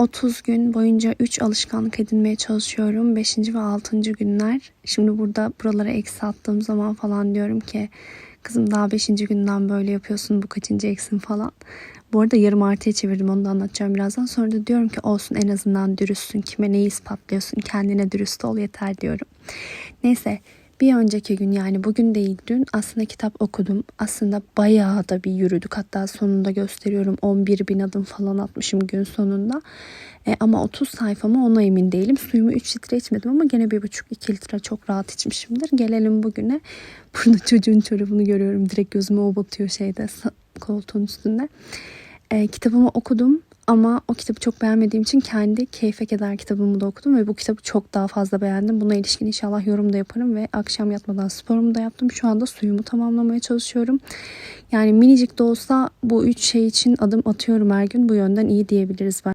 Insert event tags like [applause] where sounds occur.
30 gün boyunca 3 alışkanlık edinmeye çalışıyorum. 5. ve 6. günler. Şimdi burada buralara eksi attığım zaman falan diyorum ki kızım daha 5. günden böyle yapıyorsun bu kaçıncı eksin falan. Bu arada yarım artıya çevirdim onu da anlatacağım birazdan. Sonra da diyorum ki olsun en azından dürüstsün. Kime neyi ispatlıyorsun kendine dürüst ol yeter diyorum. Neyse bir önceki gün yani bugün değil dün aslında kitap okudum. Aslında bayağı da bir yürüdük. Hatta sonunda gösteriyorum 11 bin adım falan atmışım gün sonunda. E, ama 30 sayfamı ona emin değilim. Suyumu 3 litre içmedim ama gene 1,5-2 litre çok rahat içmişimdir. Gelelim bugüne. [laughs] Burada çocuğun çorabını görüyorum. Direkt gözüme o batıyor şeyde koltuğun üstünde. E, kitabımı okudum ama o kitabı çok beğenmediğim için kendi Keyfe Keder kitabımı da okudum ve bu kitabı çok daha fazla beğendim. Buna ilişkin inşallah yorum da yaparım ve akşam yatmadan sporumu da yaptım. Şu anda suyumu tamamlamaya çalışıyorum. Yani minicik de olsa bu üç şey için adım atıyorum her gün. Bu yönden iyi diyebiliriz ben.